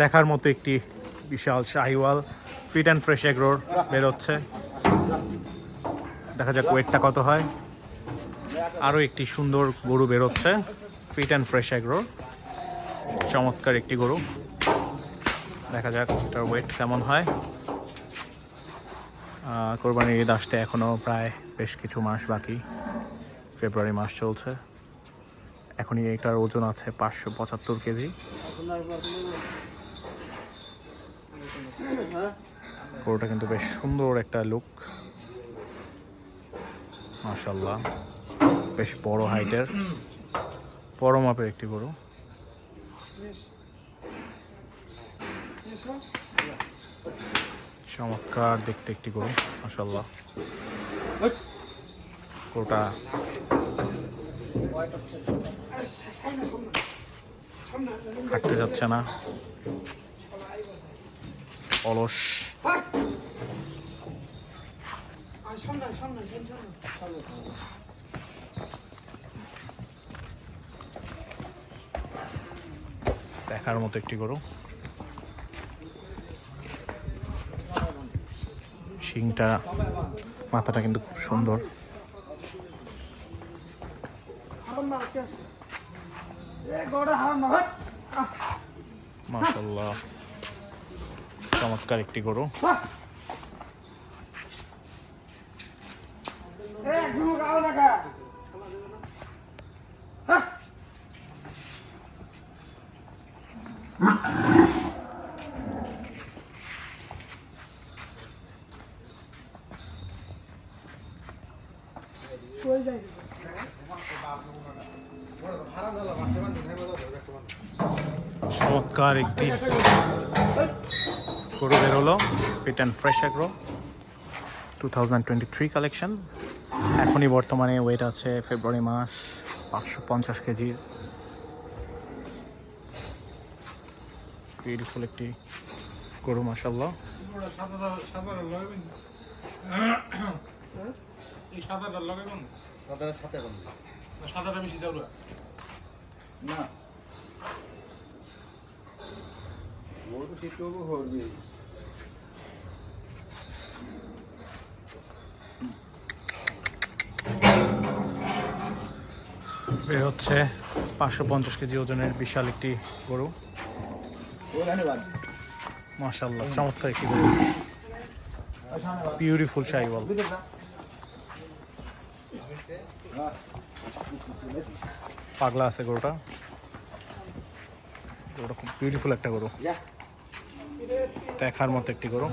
দেখার মতো একটি বিশাল শাহিওয়াল ফিট অ্যান্ড ফ্রেশ এগ্রোর বেরোচ্ছে। দেখা যাক ওয়েটটা কত হয়। আরও একটি সুন্দর গরু বেরোচ্ছে, ফিট অ্যান্ড ফ্রেশ এগ্রোর চমৎকার একটি গরু। দেখা যাক এটার ওয়েট কেমন হয়। কোরবানির ঈদ আসতে এখনও প্রায় বেশ কিছু মাস বাকি। ফেব্রুয়ারি মাস চলছে। এখনই এটার ওজন আছে পাঁচশো পঁচাত্তর কেজি। গরুটা কিন্তু বেশ সুন্দর একটা লুক মাশাল্লাহ বেশ বড় হাইটের বড় মাপের একটি গরু। চমৎকার দেখতে একটি গরু মাশাল্লাহ গরুটা হাঁটতে যাচ্ছে না। অলস। দেখার মতো একটি গরু। শিংটা মাথাটা কিন্তু খুব সুন্দর। মাশাল্লাহ। চমৎকার একটি গরু। চমৎকার একটি গরু বেরোলো fit and fresh agro two thousand twenty three collection এখনই বর্তমানে ওয়েট আছে ফেব্রুয়ারি মাস পাঁচশো পঞ্চাশ কেজির বিউটিফুল একটি গরু মাসাল্লাহ সাদাটা বেশি না। বের হচ্ছে পাঁচশো পঞ্চাশ কেজি ওজনের বিশাল একটি গরু। মাসাল্লাহ চমৎকার একটি গরু। বিউটিফুল শাহিওয়াল পাগলা আছে গরুটা। গরুটা খুব বিউটিফুল একটা গরু। দেখার মতো একটি গরু।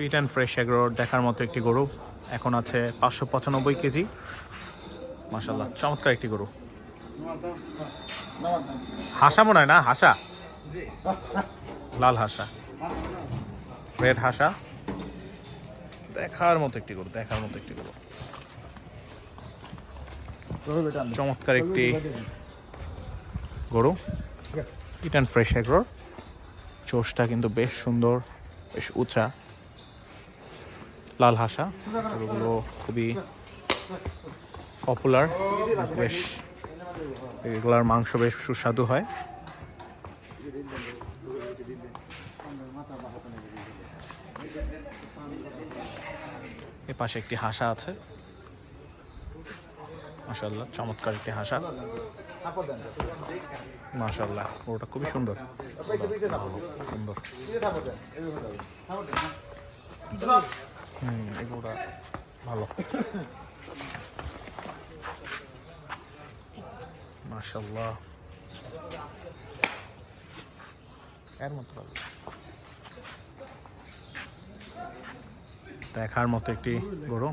ফিট অ্যান্ড ফ্রেশ এগ্রোর দেখার মতো একটি গরু। এখন আছে পাঁচশো পঁচানব্বই কেজি। মাসাল্লাহ চমৎকার একটি গরু। হাসা মনে হয় না? হাসা? লাল হাসা। রেড হাসা। দেখার মতো একটি গরু, দেখার মতো একটি গরু। চমৎকার একটি গরু। ফিট অ্যান্ড ফ্রেশ এগ্রোর। চোষটা কিন্তু বেশ সুন্দর, বেশ উঁচা। লাল হাসা গরুগুলো খুবই পপুলার বেশ এগুলার মাংস বেশ সুস্বাদু হয় এ পাশে একটি হাসা আছে মাশাল্লাহ চমৎকার একটি হাসা মাশাল্লাহ ওটা খুবই সুন্দর সুন্দর হুম এগুলোটা ভালো। মাশাল্লাহ এর মতো ভালো। দেখার মতো একটি গরু।